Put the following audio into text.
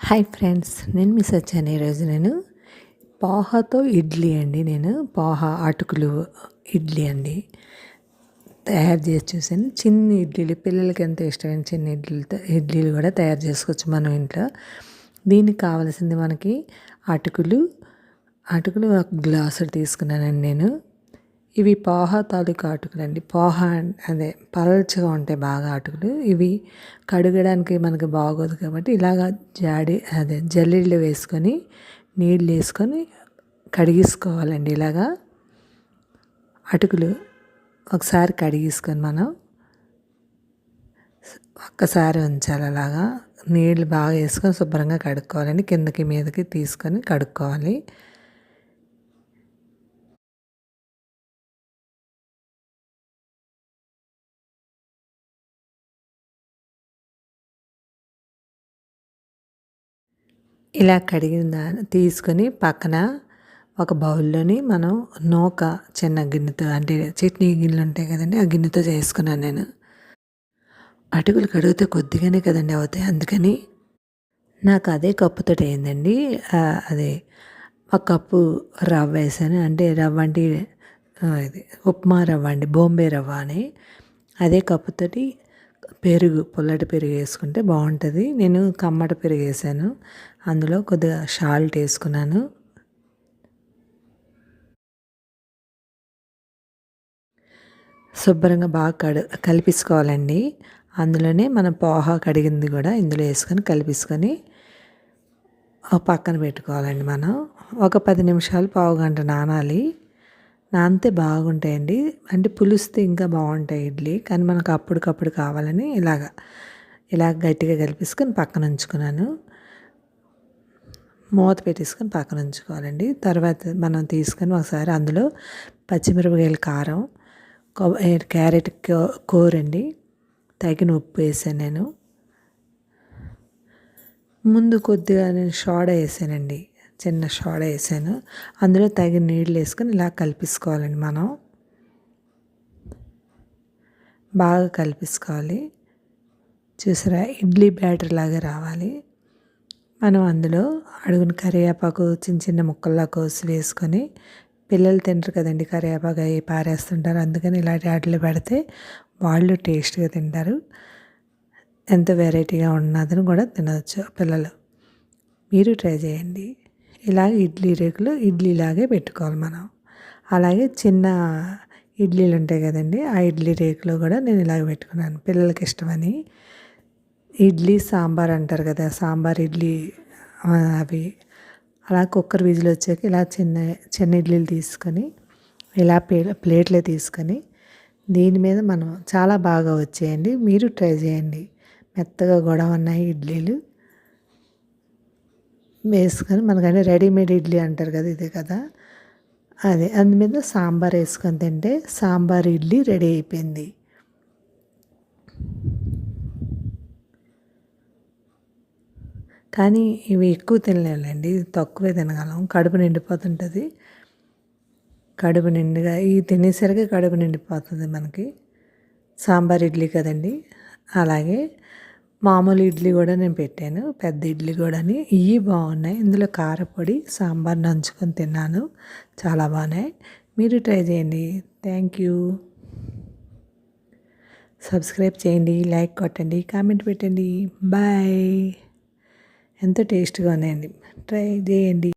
Hi friends నేను miss వచ్చాను ఈరోజు నేను పోహాతో ఇడ్లీ అండి. నేను పోహా అటుకులు ఇడ్లీ అండి. తయారు చేసి చూసాను చిన్న ఇడ్లీలు పిల్లలకి ఎంత ఇష్టమైన చిన్న ఇడ్లీలతో ఇడ్లీలు కూడా తయారు చేసుకోవచ్చు మనం ఇంట్లో. దీనికి కావాల్సింది మనకి అటుకులు అటుకులు ఒక గ్లాసు తీసుకున్నానండి నేను. ఇవి పోహా తాలూకా అటుకులు అండి పోహా అదే పలచగా ఉంటాయి బాగా అటుకులు ఇవి కడగడానికి మనకి బాగోదు కాబట్టి ఇలాగ జాడి అదే జల్లీళ్ళు వేసుకొని నీళ్ళు వేసుకొని కడిగేసుకోవాలండి ఇలాగా. అటుకులు ఒకసారి కడిగేసుకొని మనం ఒక్కసారి ఉంచాలి అలాగా. నీళ్ళు బాగా వేసుకొని శుభ్రంగా కడుక్కోవాలండి. కిందకి మీదకి తీసుకొని కడుక్కోవాలి. ఇలా కడిగిన దాన్ని తీసుకొని పక్కన ఒక బౌల్లోని మనం నూక చిన్న గిన్నెతో అంటే చట్నీ గిన్నెలు ఉంటాయి కదండి ఆ గిన్నెతో చేసుకున్నాను నేను. అటుకులు కడిగితే కొద్దిగానే కదండి అవుతాయి. అందుకని నాకు అదే కప్పుతో అయిందండి. అదే ఒక కప్పు రవ్వ వేసాను. అంటే రవ్వ అంటే ఇది ఉప్మా రవ్వ అండి బొంబే రవ్వ అని. అదే కప్పుతోటి పెరుగు పుల్లటి పెరుగు వేసుకుంటే బాగుంటుంది. నేను కమ్మట పెరుగు వేసాను. అందులో కొద్దిగా షాల్ట్ వేసుకున్నాను. శుభ్రంగా బాగా కడు కలిపించుకోవాలండి అందులోనే మన పోహ కడిగింది కూడా ఇందులో వేసుకొని కలిపించుకొని పక్కన పెట్టుకోవాలండి మనం. ఒక పది నిమిషాలు పావు గంట నానాలి. నానితే బాగుంటాయండి. అంటే పులుస్తే ఇంకా బాగుంటాయి ఇడ్లీ. కానీ మనకు అప్పటికప్పుడు కావాలని ఇలాగ ఇలా గట్టిగా కలిపేసుకొని పక్కన ఉంచుకున్నాను. మూత పెట్టేసుకొని పక్కన ఉంచుకోవాలండి. తర్వాత మనం తీసుకొని ఒకసారి అందులో పచ్చిమిరపకాయల కారం క్యారెట్ కూర అండి తగిన ఉప్పు వేసాను నేను. ముందు కొద్దిగా నేను సోడా వేసానండి. చిన్న సోడా వేసాను. అందులో తగిన నీళ్ళు వేసుకొని ఇలా కలిపేసుకోవాలండి మనం. బాగా కలిపేసుకోవాలి. చూసారా? ఇడ్లీ బ్యాటర్ లాగా రావాలి. మనం అందులో అడుగున కరివేపాకు చిన్న చిన్న ముక్కల్లా కోసి వేసుకొని పిల్లలు తింటారు కదండి కరివేపాకు అవి పారేస్తుంటారు. అందుకని ఇలాంటి వాటిలో పెడితే వాళ్ళు టేస్ట్గా తింటారు. ఎంత వెరైటీగా ఉన్నదని కూడా తినవచ్చు పిల్లలు. మీరు ట్రై చేయండి. ఇలా ఇడ్లీ రేకులు ఇడ్లీలాగే పెట్టుకోవాలి మనం. అలాగే చిన్న ఇడ్లీలు ఉంటాయి కదండి ఆ ఇడ్లీ రేకులు కూడా నేను ఇలాగ పెట్టుకున్నాను. పిల్లలకి ఇష్టమని. ఇడ్లీ సాంబార్ అంటారు కదా సాంబార్ ఇడ్లీ అవి. అలా కుక్కర్ విజిల్ వచ్చాక ఇలా చిన్న చిన్న ఇడ్లీలు తీసుకొని ఇలా ప్లేట్లే తీసుకొని దీని మీద మనం చాలా బాగా వచ్చేయండి. మీరు ట్రై చేయండి. మెత్తగా కూడా ఉన్నాయి ఇడ్లీలు. వేసుకొని మనకైనా రెడీమేడ్ ఇడ్లీ అంటారు కదా ఇదే కదా. అదే అందు మీద సాంబార్ వేసుకొని తింటే సాంబార్ ఇడ్లీ రెడీ అయిపోయింది. కానీ ఇవి ఎక్కువ తినలేండి తక్కువే తినగలం. కడుపు నిండిపోతుంటుంది. కడుపు నిండుగా ఇవి తినేసరికి కడుపు నిండిపోతుంది మనకి. సాంబార్ ఇడ్లీ కదండి. అలాగే మామూలు ఇడ్లీ కూడా నేను పెట్టాను. పెద్ద ఇడ్లీ కూడా ఇవి బాగున్నాయి. ఇందులో కారపొడి సాంబార్ నంచుకొని తిన్నాను. చాలా బాగున్నాయి. మీరు ట్రై చేయండి. Thank you. సబ్స్క్రైబ్ చేయండి. లైక్ కొట్టండి. కామెంట్ పెట్టండి. బాయ్. ఎంతో టేస్ట్గా ఉన్నాయండి. ట్రై చేయండి.